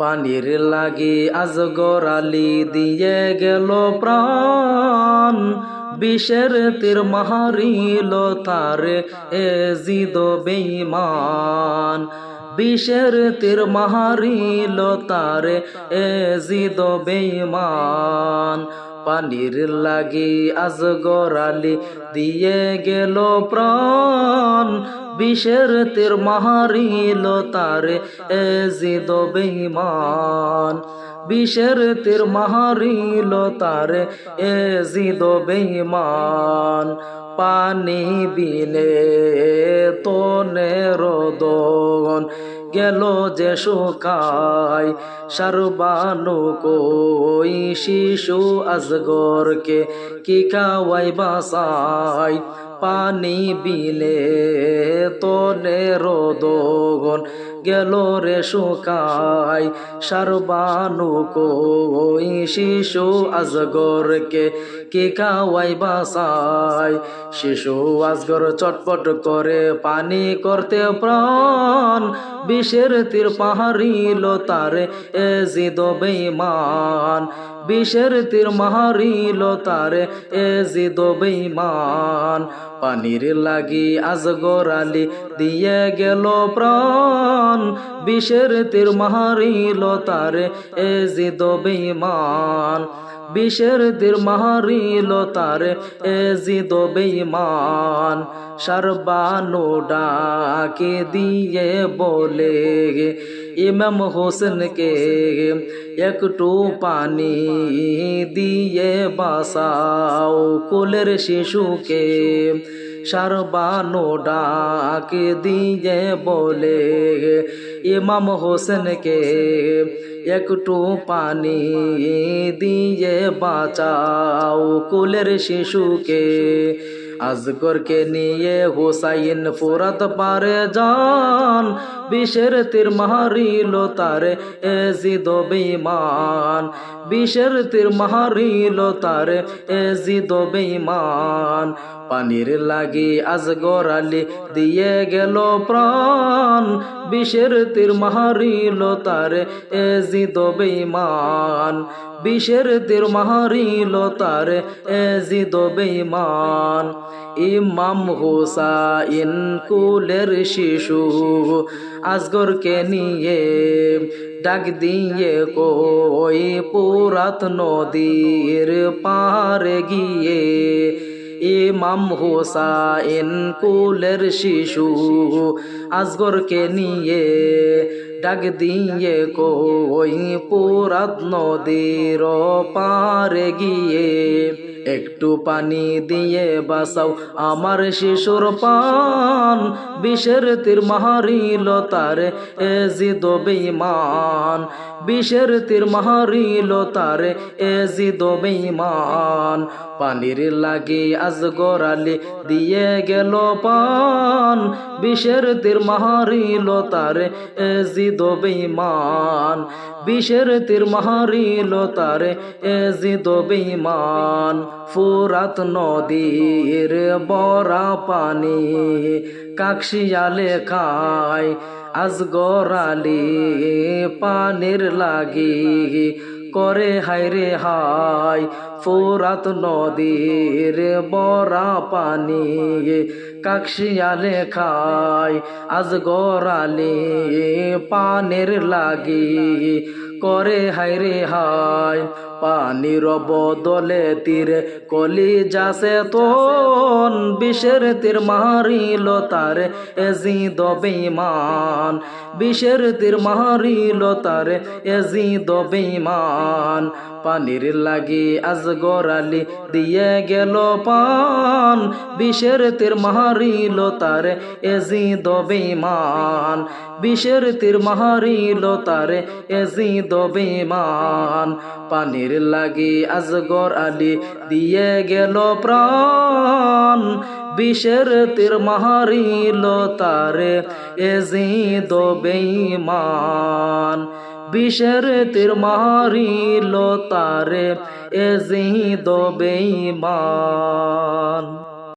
পানির লাগি আজ আলী দিয়ে গেল প্রাণ। বিষের তীর মাহারিল তার এ জিদ বেঈমান। বিষের তীর মাহারিল তার এ জিদ বেঈমান। পানির লাগি আজগর আলী দিয়ে গেল প্রাণ, বিষের তীর মাহারিল তারে, এ জিদ বেঈমান। বিষের তীর মাহারিল তারে, এ জিদ বেঈমান। পানি বিনে তনে রোদন গেল যে শোকায় সারবানো কই শিশু আজগরকে কি খাওয়াই বাসায়? পানি বিলে তনে রদগন গেল রে শুকাই সারবানু কই শিশু আজগরকে কে খাওয়াই বাসাই শিশু আজগর চটপট করে পানি করতে প্রাণ। বিষের তীর পাহাড়িল তারে এ জিদ বেঈমান। বিষের তীর মাহারিল তারে এ জিদ বেঈমান। পানির লাগি আলী দিয়ে গেল প্রাণ। বিষের তীর মাহারিল তারে এ জিদ বেঈমান। বিষের তীর মাহারিল তারে এ জিদ বেঈমান। সারবানু ডাকে দিয়ে বলে ইমাম হোসেনকে একটু পানি দিয়ে বাসাও কোলের শিশুকে সারবানো ডাক দিয়ে বলে ইমাম হোসেনকে একটু পানি দিয়ে বাঁচাও কুলের শিশুকে আজগরকে নিয়ে হুসাইন ফুরাত পারে যান বিষের তীর মারিল তারে এ জিদ বেঈমান, বিষের তীর মারিল তারে এ জিদ বেঈমান। পানির লাগি আজগর আলী দিয়ে গেল প্রাণ। বিষের তীর মারিল তারে এ জিদ বেঈমান। বিষের তীর মারিল তারে এ জিদ বেঈমান। ইমাম হুসাইন কুলের শিশু, আজগরকে নিয়ে ডাক দিয়ে কই, পুরাত নদীর পারে গিয়ে ইমাম হোসাইন কুলের শিশু আজগরকে নিয়ে ডাক দিয়ে কই পুরাত নদীর পারে গিয়ে একটু পানি দিয়ে বাসাও আমার শিশুর পান বিষের তীর মাহারিল তারে এ জিদ বেঈমান। বিষের তীর মাহারিল তারে এ জিদ বেঈমান। পানির লাগি আজ আলী দিয়ে গেল পান। বিষের তীর মাহারিল তারে এ জিদ বেঈমান। বিষের তীর মহারি তারে এ জিদ বেঈমান ফুরাত নদীর বরা পানি কাকশিয়ালে খায়। আজগর আলী পানির লাগি করে হাইরে হাই ফোরাত নদীর বরা পানি কাকশিয়ালে খায়। আজ গরালি পানের লাগি করে হাইরে হাই পানির বদলে তীরে কলি যাসে তোন বিষের তীর মারিল তার এজি দবেমান বিষের তীর মারিল তার এজি দবেমান পানির লাগি আজগর আলী দিয়ে গেল পান, বিষের তীর মারিল তার এজি দবেমান বিষের তীর মারিল তার এজি দবেমান পানির লাগি আজগর আলী দিয়ে গেল প্রাণ। বিষের তীর মারিল তারে এজি দবেমান বিষের তীর মারিল তারে এজি দবেমান